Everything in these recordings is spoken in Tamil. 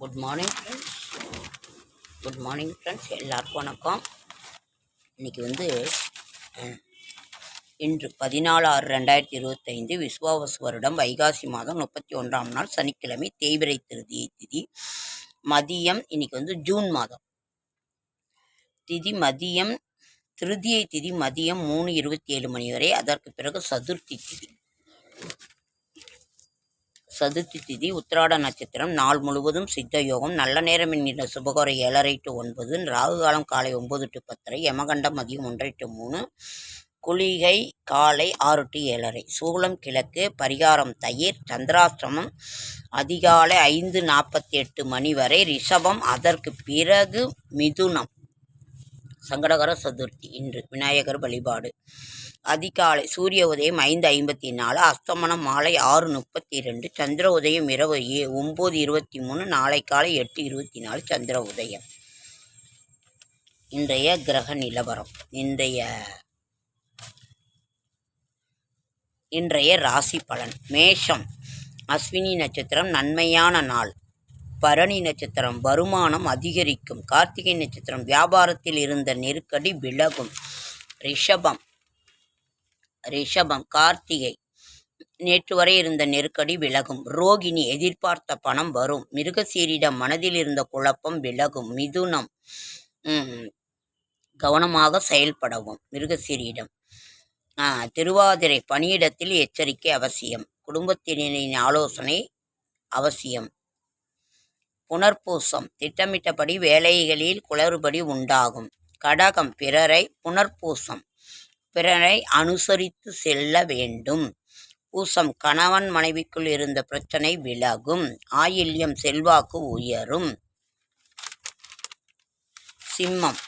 Good morning friends good morning friends எல்லாருக்கும் வணக்கம். இன்றைக்கி வந்து இன்று பதினாலு ஆறு ரெண்டாயிரத்தி இருபத்தைந்து விஸ்வாவசு வருடம் வைகாசி மாதம் முப்பத்தி ஒன்றாம் நாள் சனிக்கிழமை தேய்பிரை திருதி திதி மதியம் இன்னைக்கு வந்து ஜூன் மாதம். திதி மதியம் திருதியை திதி மதியம் மூணு இருபத்தி ஏழு மணி வரை அதற்கு பிறகு சதுர்த்தி திதி. சதுர்த்தி திதி உத்திராட நட்சத்திரம் நாள் முழுவதும் சித்த யோகம் நல்ல நேரம் என்கிற சுபகோரை ஏழரை டு ஒன்பது ராகு காலம் காலை ஒன்பது டு பத்தரை யமகண்டம் மதியம் ஒன்றரை டு மூணு குளிகை காலை ஆறு டு ஏழரை. சூலம் கிழக்கு பரிகாரம் தயிர் சந்திராஷ்டிரமம் அதிகாலை ஐந்து நாற்பத்தி எட்டு மணி வரை ரிஷபம் அதற்கு பிறகு மிதுனம். சங்கடகர சதுர்த்தி இன்று விநாயகர் வழிபாடு. அதிகாலை சூரிய உதயம் ஐந்து ஐம்பத்தி நாலு அஸ்தமனம் மாலை ஆறு முப்பத்தி ரெண்டு சந்திர உதயம் இரவு ஏ ஒம்பது இருபத்தி மூணு நாளை காலை எட்டு இருபத்தி நாலு சந்திர உதயம். இன்றைய கிரக நிலவரம் இன்றைய இன்றைய ராசி பலன். மேஷம் அஸ்வினி நட்சத்திரம் நன்மையான நாள். பரணி நட்சத்திரம் வருமானம் அதிகரிக்கும். கார்த்திகை நட்சத்திரம் வியாபாரத்தில் இருந்த நெருக்கடி விலகும். ரிஷபம் ரிஷபம் கார்த்திகை. நேற்று வரை இருந்த நெருக்கடி விலகும். ரோகிணி எதிர்பார்த்த பணம் வரும். மிருகசீரிடம் மனதில் இருந்த குழப்பம் விலகும். மிதுனம் கவனமாக செயல்படவும். மிருகசீரியிடம் திருவாதிரை பணியிடத்தில் எச்சரிக்கை அவசியம். குடும்பத்தினரின் ஆலோசனை அவசியம். புனர்பூசம் திட்டமிட்டபடி வேலைகளில் குளறுபடி உண்டாகும். கடகம் பிறரை புனர்பூசம். பிறரை அனுசரித்து செல்ல வேண்டும். பூசம் கணவன் மனைவிக்குள் இருந்த பிரச்சனை விலகும். ஆயில்யம் செல்வாக்கு உயரும். சிம்மம்.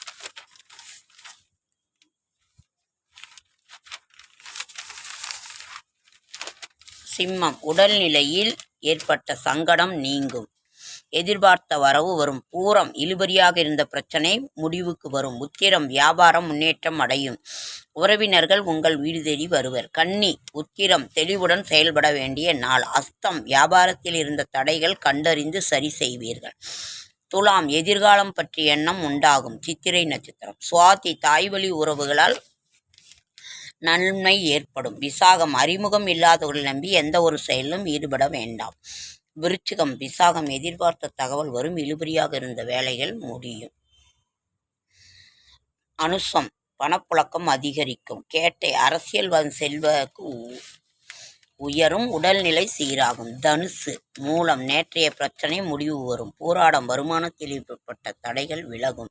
சிம்மம். உடல்நிலையில் ஏற்பட்ட சங்கடம் நீங்கும். எதிர்பார்த்த வரவு வரும். பூரம் இழுபறியாக இருந்த பிரச்சனை முடிவுக்கு வரும். உத்திரம் வியாபாரம் முன்னேற்றம் அடையும். உறவினர்கள் உங்கள் வீடு தேடி வருவர். கன்னி உத்திரம் தெளிவுடன் செயல்பட வேண்டிய நாள். அஸ்தம் வியாபாரத்தில் இருந்த தடைகள் கண்டறிந்து சரி செய்வீர்கள். துலாம் எதிர்காலம் பற்றிய எண்ணம் உண்டாகும். சித்திரை நட்சத்திரம். சுவாதி தாய்வழி உறவுகளால் நன்மை ஏற்படும். விசாகம் அறிமுகம் இல்லாதவர்களை நம்பி எந்த ஒரு செயலிலும் ஈடுபட வேண்டாம். விருச்சிகம் விசாகம் எதிர்பார்த்த தகவல் வரும். இழுபறியாக இருந்த வேலைகள் முடியும். அனுசம் பணப்புழக்கம் அதிகரிக்கும். கேட்டை அரசியல் வ- செல்வாக்கு உ- உயரும். உடல்நிலை சீராகும். தனுசு மூலம் நேற்றைய பிரச்சனை முடிவு வரும். போராடம் வருமானத்தில் ஏற்பட்ட தடைகள் விலகும்.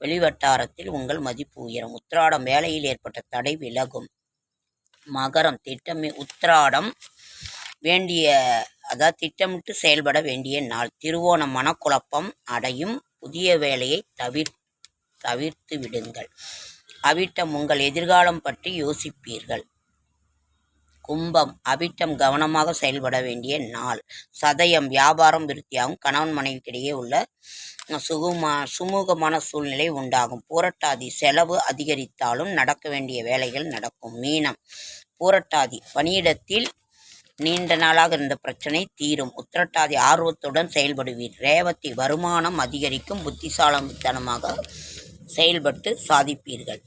வெளிவட்டாரத்தில் உங்கள் மதிப்பு உயரும். உத்திராடம் வேலையில் ஏற்பட்ட தடை விலகும். மகரம் திட்டமி உத்திராடம் வேண்டிய அதாவது திட்டமிட்டு செயல்பட வேண்டிய நாள். திருவோண மனக்குழப்பம் அடையும் புதிய வேலையை தவிர் தவிர்த்து விடுங்கள். அவிட்டம் உங்கள் எதிர்காலம் பற்றி யோசிப்பீர்கள். கும்பம் அவிட்டம் கவனமாக செயல்பட வேண்டிய நாள். சதயம் வியாபாரம் விருத்தியாகும். கணவன் மனைவிக்கிடையே உள்ள சுகுமா சுமூகமான சூழ்நிலை உண்டாகும். பூரட்டாதி செலவு அதிகரித்தாலும் நடக்க வேண்டிய வேலைகள் நடக்கும். மீனம் பூரட்டாதி பணியிடத்தில் நீண்ட நாளாக இருந்த பிரச்சனை தீரும். உத்திரட்டாதி ஆர்வத்துடன் செயல்படுவீர். ரேவதி வருமானம் அதிகரிக்கும். புத்திசாலித்தனமாக செயல்பட்டு சாதிப்பீர்கள்.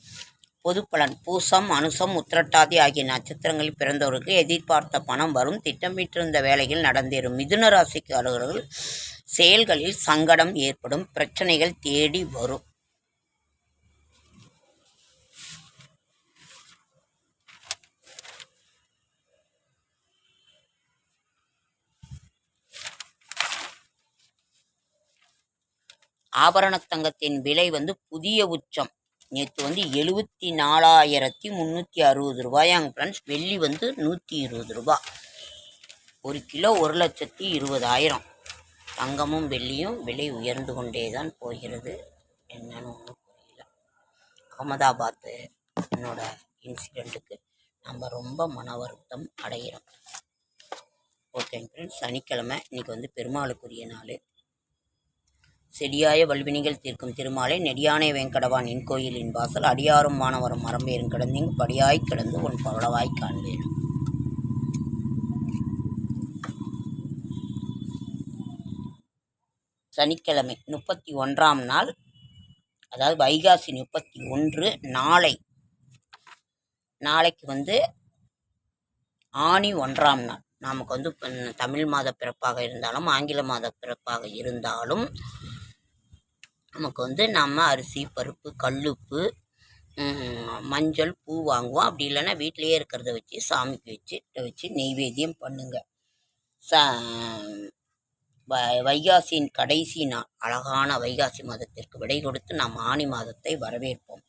பொதுப்பலன் பூசம் அனுசம் உத்திரட்டாதி ஆகிய நட்சத்திரங்களில் பிறந்தவர்களுக்கு எதிர்பார்த்த பணம் வரும். திட்டமிட்டிருந்த வேலைகள் நடந்தேறும். மிதுன ராசிக்காரர்கள் செயல்களில் சங்கடம் ஏற்படும். பிரச்சனைகள் தேடி வரும். ஆபரண தங்கத்தின் விலை வந்து புதிய உச்சம். நேற்று வந்து எழுபத்தி நாலாயிரத்தி முந்நூற்றி அறுபது ரூபாயாங்க ஃப்ரெண்ட்ஸ் வெள்ளி வந்து நூற்றி இருபது ரூபா. ஒரு கிலோ ஒரு லட்சத்தி இருபதாயிரம். தங்கமும் வெள்ளியும் விலை உயர்ந்து கொண்டே தான் போகிறது. என்னன்னு ஒன்றும் புரியல. அகமதாபாத்து என்னோட இன்சிடெண்ட்டுக்கு நம்ம ரொம்ப மன வருத்தம் அடைகிறோம் ஓகேங்க ஃப்ரெண்ட்ஸ் சனிக்கிழமை இன்னைக்கு வந்து பெருமாளுக்குரிய நாள். செடியாய வல்வினிகள் தீர்க்கும் திருமாலை நெடியானை வெங்கடவானின் கோயிலின் வாசல். அடியாரும் மாணவரும் மரம்பேறும் கிடந்திங் படியாய் கிடந்து உன் பவளவாய் காண்பேன். சனிக்கிழமை முப்பத்தி ஒன்றாம் நாள் அதாவது வைகாசி முப்பத்தி ஒன்று நாளை. நாளைக்கு வந்து ஆணி ஒன்றாம் நாள். நமக்கு வந்து தமிழ் மாத பிறப்பாக இருந்தாலும் ஆங்கில மாத பிறப்பாக இருந்தாலும் நமக்கு வந்து நம்ம அரிசி பருப்பு கல்லுப்பு மஞ்சள் பூ வாங்குவோம். அப்படி இல்லைன்னா வீட்டிலேயே இருக்கிறத வச்சு சாமிக்கு வச்சு வச்சு நெய்வேத்தியம் பண்ணுங்கள் சா வ- வைகாசியின் கடைசி நாள் அழகான வைகாசி மாதத்திற்கு விடை கொடுத்து நாம் ஆணி மாதத்தை வரவேற்போம்.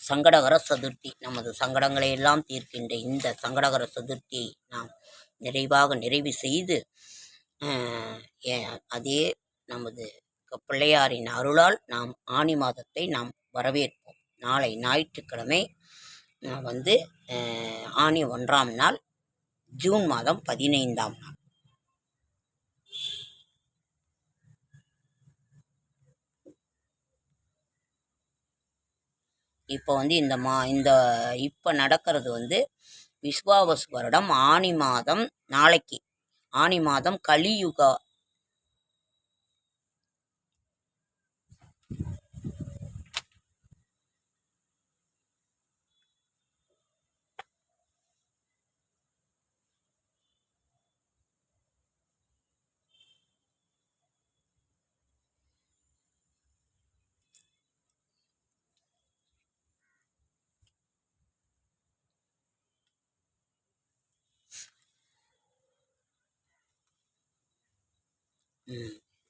சங்கடகர சதுர்த்தி நமது சங்கடங்களை எல்லாம் தீர்க்கின்ற இந்த சங்கடகர சதுர்த்தியை நாம் நிறைவாக நிறைவு செய்து ஏ- அதே நமது பிள்ளையாரின் அருளால் நாம் ஆணி மாதத்தை நாம் வரவேற்போம். நாளை ஞாயிற்றுக்கிழமை வந்து ஆணி ஒன்றாம் நாள் ஜூன் மாதம் பதினைந்தாம் நாள். இப்போ வந்து இந்த மா இந்த இப்போ நடக்கிறது வந்து விஸ்வாவசு வருடம் ஆனி மாதம் நாளைக்கு. ஆனி மாதம் கலியுகா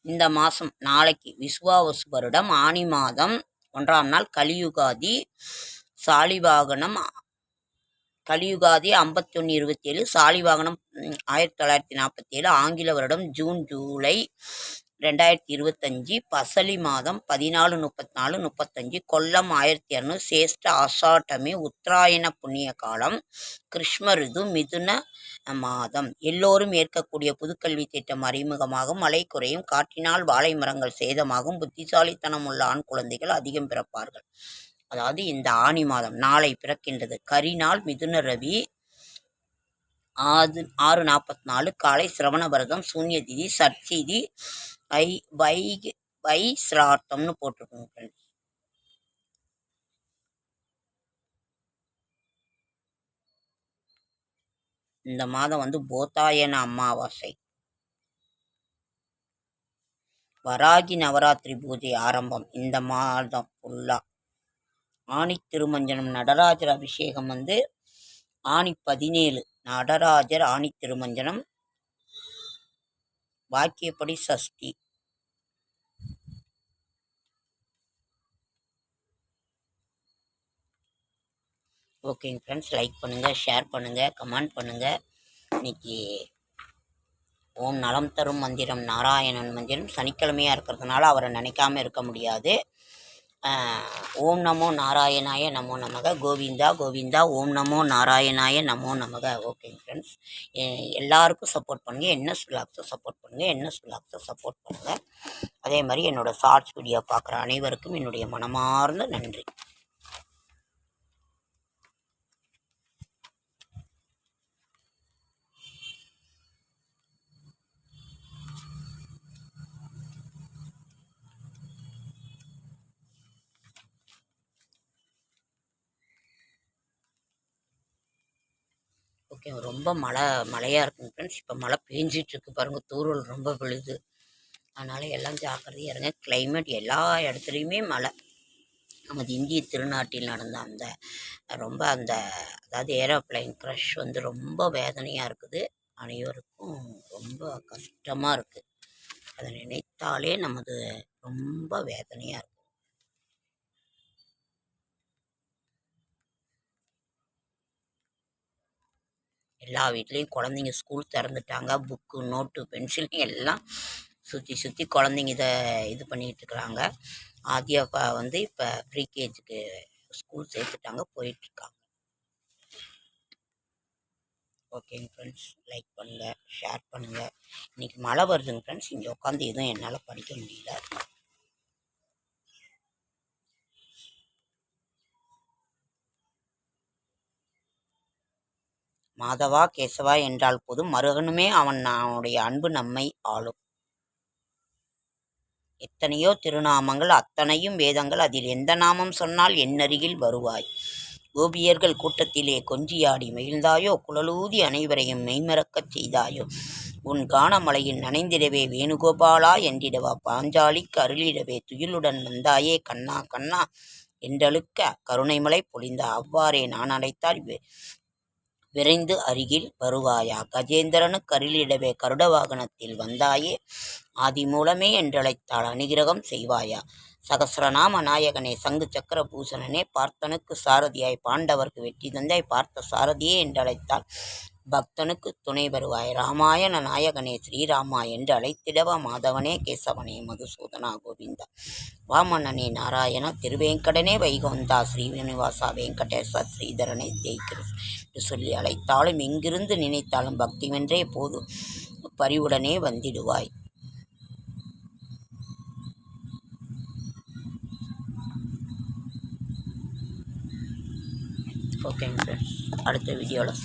இந்த மாதம் நாளைக்கு விஸ்வாவசு வருடம் ஆனி மாதம் ஒன்றாம் நாள் கலியுகாதி சாலிவாகனம் கலியுகாதி ஐம்பத்தொன்னு இருபத்தி ஏழு சாலிவாகனம் ஆயிரத்தி தொள்ளாயிரத்தி நாற்பத்தேழு ஆங்கில வருடம் ஜூன் ஜூலை ரெண்டாயிரத்தி இருபத்தஞ்சி பசலி மாதம் பதினாலு முப்பத்தி நாலு முப்பத்தஞ்சு கொல்லம் ஆயிரத்தி இரநூறு சேஷ்ட ஆஷாட்டமி உத்தராயண புண்ணிய காலம் கிருஷ்ம ரிது மிதுன மாதம். எல்லோரும் ஏற்கக்கூடிய புதுக்கல்வி திட்டம் அறிமுகமாகும். மழை குறையும். காற்றினால் வாழை மரங்கள் சேதமாகும். புத்திசாலித்தனம் உள்ள ஆண் குழந்தைகள் அதிகம் பிறப்பார்கள். அதாவது இந்த ஆணி மாதம் நாளை பிறக்கின்றது. கரிநாள் மிதுன ரவி ஆறு ஆறு நாற்பத்தி நாலு காலை சிரவணபரதம் சூன்ய திதி சட்சிதி ஐ வை வை சிரார்த்தம்னு போட்டிருக்கோங்க ஃப்ரெண்ட்ஸ் இந்த மாதம் வந்து போத்தாயன அமாவாசை. வராகி நவராத்திரி பூஜை ஆரம்பம் இந்த மாதம் ஃபுல்லா ஆணி திருமஞ்சனம் நடராஜர் அபிஷேகம் வந்து ஆணி பதினேழு நடராஜர் ஆணி திருமஞ்சனம் வாக்கியப்படி சஷ்டி. ஓகேங்க ஃப்ரெண்ட்ஸ் லைக் பண்ணுங்கள் ஷேர் பண்ணுங்கள் கமெண்ட் பண்ணுங்கள் இன்னைக்கு ஓம் நலம் தரும் மந்திரம் நாராயணன் மந்திரம். சனிக்கிழமையாக இருக்கிறதுனால அவரை நினைக்காம இருக்க முடியாது. ஓம் நமோ நாராயணாய நமோ நமக. கோவிந்தா கோவிந்தா ஓம் நமோ நாராயணாய நமோ நமக. ஓகேங்க ஃப்ரெண்ட்ஸ் எல்லாருக்கும் சப்போர்ட் பண்ணுங்கள் என்ன விலாக்ஸை சப்போர்ட் பண்ணுங்கள் என்ன விலாக்ஸை சப்போர்ட் பண்ணுங்கள் அதே மாதிரி என்னோடய ஷார்ட்ஸ் வீடியோ பார்க்குற அனைவருக்கும் என்னுடைய மனமார்ந்த நன்றி. ஓகே. ரொம்ப மழை மழையாக இருக்குங்க ஃப்ரெண்ட்ஸ் இப்போ மழை பேஞ்சிட்டு பாருங்கள் தூரல் ரொம்ப விழுது. அதனால் எல்லாம் ஜாக்கிரதையாக இருங்க. கிளைமேட் எல்லா இடத்துலையுமே மழை. நமது இந்திய திருநாட்டில் நடந்த அந்த ரொம்ப அந்த அதாவது ஏரோப்ளைன் க்ரஷ் வந்து ரொம்ப வேதனையாக இருக்குது. அனைவருக்கும் ரொம்ப கஷ்டமாக இருக்குது அதை நினைத்தாலே நமது ரொம்ப வேதனையாக இருக்குது எல்லா வீட்லேயும் குழந்தைங்க ஸ்கூல் திறந்துட்டாங்க. புக்கு நோட்டு பென்சில் எல்லாம் சுற்றி சுற்றி குழந்தைங்க இதை இது பண்ணிகிட்டு இருக்கிறாங்க ஆதியாப்பா வந்து இப்போ ப்ரீகேஜுக்கு ஸ்கூல் சேர்த்துட்டாங்க போயிட்டுருக்காங்க ஓகேங்க ஃப்ரெண்ட்ஸ் லைக் பண்ணுங்கள் ஷேர் பண்ணுங்கள் இன்றைக்கி மழை வருதுங்க ஃப்ரெண்ட்ஸ் இங்கே உட்காந்து எதுவும் என்னால் படிக்க முடியல. மாதவா கேசவா என்றால் போதும் மருகனுமே அவன் அவனுடைய அன்பு நம்மை ஆளும். எத்தனையோ திருநாமங்கள் அத்தனையும் வேதங்கள் அதில் எந்த நாமம் சொன்னால் என்னருகில் வருவாய். கோபியர்கள் கூட்டத்திலே கொஞ்சியாடி மகிழ்ந்தாயோ குழலூதி அனைவரையும் மெய்மறக்கச் செய்தாயோ? உன் கானமலையில் நனைந்திடவே வேணுகோபாலா என்றிடவா? பாஞ்சாலிக்கு அருளிடவே துயிலுடன் வந்தாயே கண்ணா கண்ணா என்றழுக்க கருணைமலை பொழிந்த அவ்வாறே நான் அழைத்தால் விரைந்து அருகில் வருவாயா? கஜேந்திரனு கருளிடவே கருட வாகனத்தில் வந்தாயே ஆதி மூலமே என்றழைத்தால் அனுகிரகம் செய்வாயா? சகசிரநாம நாயகனே சங்கு சக்கர பூசணனே பார்த்தனுக்கு சாரதியாய் பாண்டவர்க்கு வெற்றி தந்தாய் பார்த்த சாரதியே என்றழைத்தால் பக்தனுக்கு துணை வருவாய். ராமாயண நாயகனே ஸ்ரீராமா என்று அழைத்திடவ மாதவனே கேசவனே மதுசூதனா கோவிந்தா. வாமணனே நாராயணா திருவேங்கடனே வைகுந்தா ஸ்ரீனிவாசா வெங்கடேச ஸ்ரீதரனே ஜெய்கிருஷ்ண சொல்லி அழைத்தாலும் எங்கிருந்து நினைத்தாலும் பக்திவென்றே போது பரிவுடனே வந்திடுவாய். ஓகேங்க சார் அடுத்த வீடியோவில்